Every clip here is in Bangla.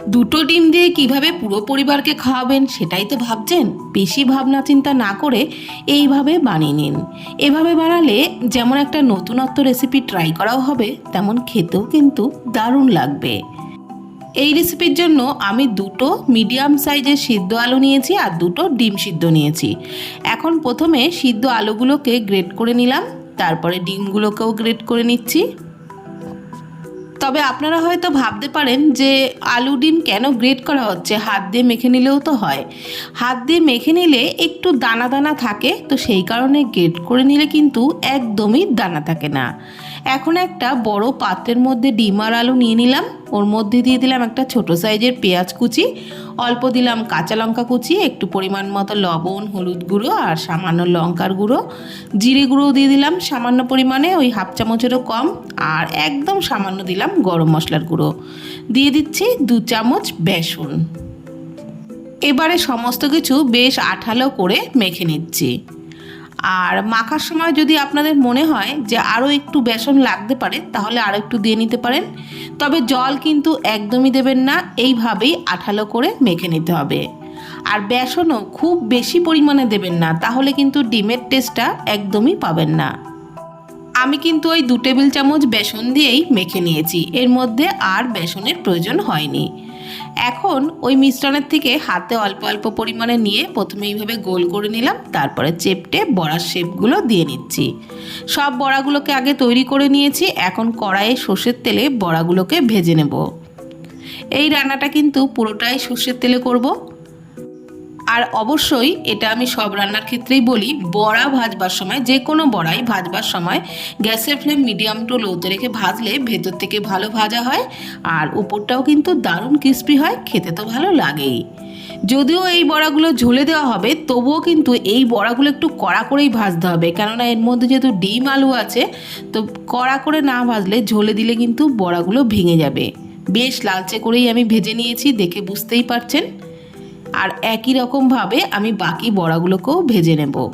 দুটো ডিম দিয়ে কীভাবে পুরো পরিবারকে খাওয়াবেন সেটাই তো ভাবছেন? বেশি ভাবনা চিন্তা না করে এইভাবে বানিয়ে নিন। এভাবে বানালে যেমন একটা নতুনত্ব রেসিপি ট্রাই করাও হবে, তেমন খেতেও কিন্তু দারুণ লাগবে। এই রেসিপির জন্য আমি দুটো মিডিয়াম সাইজের সিদ্ধ আলু নিয়েছি আর দুটো ডিম সিদ্ধ নিয়েছি। এখন প্রথমে সিদ্ধ আলুগুলোকে গ্রেট করে নিলাম, তারপরে ডিমগুলোকেও গ্রেট করে নিচ্ছি। তবে আপনারা হয়তো ভাবতে পারেন যে আলু ডিম কেন গ্রেট করা হচ্ছে? হাত দিয়ে মেখে নিলেও তো হয়। হাত দিয়ে মেখে নিলে একটু দানা দানা থাকে, তো সেই কারণে গ্রেট করে নিলে কিন্তু একদমই দানা থাকে না। এখন একটা বড় পাত্রের মধ্যে ডিম আর আলু নিয়ে নিলাম। ওর মধ্যে দিয়ে দিলাম একটা ছোট সাইজের পেঁয়াজ কুচি, অল্প দিলাম কাঁচা লঙ্কা কুচি, একটু পরিমাণ মতো লবণ, হলুদ গুঁড়ো আর সামান্য লঙ্কার গুঁড়ো। জিরে গুঁড়ো দিয়ে দিলাম সামান্য পরিমাণে, ওই হাফ চামচেরও কম আর একদম সামান্য দিলাম গরম মশলার গুঁড়ো। দিয়ে দিচ্ছি দু চামচ বেসন। এবারে সমস্ত কিছু বেশ আঠালো করে মেখে নিচ্ছি। আর মাখার সময় যদি আপনাদের মনে হয় যে আরও একটু বেসন লাগতে পারে, তাহলে আরও একটু দিয়ে নিতে পারেন। তবে জল কিন্তু একদমই দেবেন না, এইভাবেই আঠালো করে মেখে নিতে হবে। আর বেসনও খুব বেশি পরিমাণে দেবেন না, তাহলে কিন্তু ডিমের টেস্টটা একদমই পাবেন না। আমি কিন্তু ওই দু টেবিল চামচ বেসন দিয়েই মেখে নিয়েছি, এর মধ্যে আর বেসনের প্রয়োজন হয়নি। এখন ওই মিশ্রণের থেকে হাতে অল্প অল্প পরিমাণে নিয়ে প্রথমে এইভাবে গোল করে নিলাম, তারপরে চেপটে বড়ার শেপগুলো দিয়ে নিচ্ছি। সব বড়াগুলোকে আগে তৈরি করে নিয়েছি, এখন কড়াইয়ে সর্ষের তেলে বড়াগুলোকে ভেজে নেব। এই রান্নাটা কিন্তু পুরোটাই সর্ষের তেলে করব। আর অবশ্যই এটা আমি সব রান্নার ক্ষেত্রেই বলি, বড়া ভাজবার সময় যে কোনো বড়াই ভাজবার সময় গ্যাসের ফ্লেম মিডিয়াম টু লোতে রেখে ভাজলে ভেতর থেকে ভালো ভাজা হয় আর উপরটাও কিন্তু দারুণ ক্রিস্পি হয়, খেতে তো ভালো লাগেই। যদিও এই বড়াগুলো ঝুলে দেওয়া হবে, তবুও কিন্তু এই বড়াগুলো একটু কড়া করেই ভাজতে হবে, কেননা এর মধ্যে যেহেতু ডিম আলু আছে, তো কড়া করে না ভাজলে ঝোলে দিলে কিন্তু বড়াগুলো ভেঙে যাবে। বেশ লালচে করেই আমি ভেজে নিয়েছি, দেখে বুঝতেই পারছেন। আর একই রকমভাবে আমি বাকি বড়াগুলোকেও ভেজে নেব।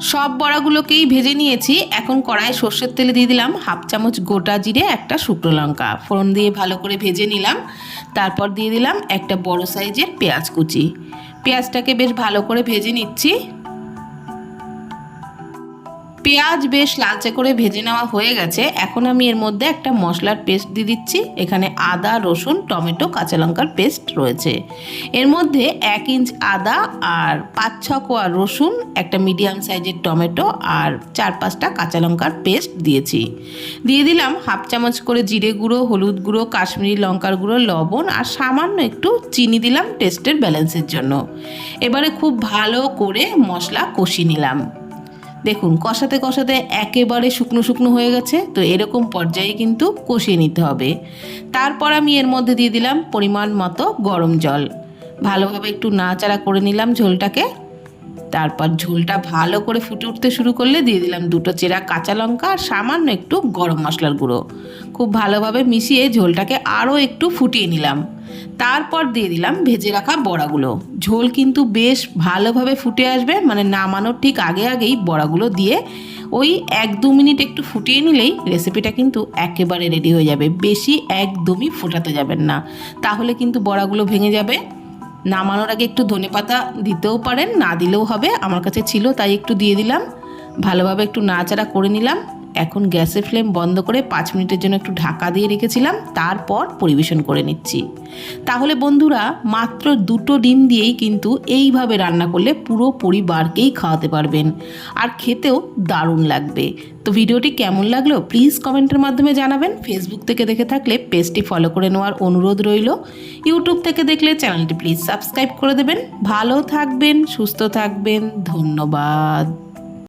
সব বড়াগুলোকেই ভেজে নিয়েছি। এখন কড়াইয়ে সর্ষের তেলে দিয়ে দিলাম হাফ চামচ গোটা জিরে, একটা শুকনো লঙ্কা। ফোড়ন দিয়ে ভালো করে ভেজে নিলাম। তারপর দিয়ে দিলাম একটা বড় সাইজের পেঁয়াজ কুচি। পেঁয়াজটাকে বেশ ভালো করে ভেজে নিচ্ছি। পেঁয়াজ বেশ লালচে করে ভেজে নেওয়া হয়ে গেছে। এখন আমি এর মধ্যে একটা মশলার পেস্ট দিয়ে দিচ্ছি। এখানে আদা, রসুন, টমেটো, কাঁচা লঙ্কার পেস্ট রয়েছে। এর মধ্যে এক ইঞ্চ আদা আর পাঁচ ছ কোয়া রসুন, একটা মিডিয়াম সাইজের টমেটো আর চার পাঁচটা কাঁচা লঙ্কার পেস্ট দিয়েছি। দিয়ে দিলাম হাফ চামচ করে জিরে গুঁড়ো, হলুদ গুঁড়ো, কাশ্মীরি লঙ্কার গুঁড়ো, লবণ আর সামান্য একটু চিনি দিলাম টেস্টের ব্যালেন্সের জন্য। এবারে খুব ভালো করে মশলা কষিয়ে নিলাম। দেখুন, কষাতে কষাতে একেবারে শুকনো শুকনো হয়ে গেছে, তো এরকম পর্যায়ে কিন্তু কষিয়ে নিতে হবে। তারপর আমি এর মধ্যে দিয়ে দিলাম পরিমাণ মতো গরম জল। ভালোভাবে একটু নাড়াচাড়া করে নিলাম ঝোলটাকে। তারপর ঝোলটা ভালো করে ফুটে উঠতে শুরু করলে দিয়ে দিলাম দুটো চেরা কাঁচা লঙ্কা আর সামান্য একটু গরম মশলার গুঁড়ো। খুব ভালোভাবে মিশিয়ে ঝোলটাকে আরও একটু ফুটিয়ে নিলাম। তারপর দিয়ে দিলাম ভেজে রাখা বড়াগুলো। ঝোল কিন্তু বেশ ভালোভাবে ফুটে আসবে মানে নামানোর ঠিক আগে আগেই বড়াগুলো দিয়ে ওই এক দু মিনিট একটু ফুটিয়ে নিলেই রেসিপিটা কিন্তু একেবারে রেডি হয়ে যাবে। বেশি একদমই ফোটাতে যাবেন না। তাহলে কিন্তু বড়াগুলো ভেঙে যাবে। নামানোর আগে একটু ধনেপাতা দিতেও পারেন, না দিলেও হবে। আমার কাছে ছিল, তাই একটু দিয়ে দিলাম। ভালোভাবে একটু নাড়াচাড়া করে নিলাম। এখন গ্যাসের ফ্লেম বন্ধ করে পাঁচ মিনিটের জন্য একটু ঢাকা দিয়ে রেখেছিলাম, তারপর পরিবেশন করে নিচ্ছি। তাহলে বন্ধুরা, মাত্র দুটো ডিম দিয়েই কিন্তু এইভাবে রান্না করলে পুরো পরিবারকেই খাওয়াতে পারবেন। আর খেতেও দারুণ লাগবে। তো ভিডিওটি কেমন লাগল প্লিজ কমেন্টের মাধ্যমে জানাবেন। ফেসবুক থেকে দেখে থাকলে পেজটি ফলো করে নেওয়ার অনুরোধ রইল। ইউটিউব থেকে দেখলে চ্যানেলটি প্লিজ সাবস্ক্রাইব করে দেবেন। ভালো থাকবেন, সুস্থ থাকবেন। ধন্যবাদ।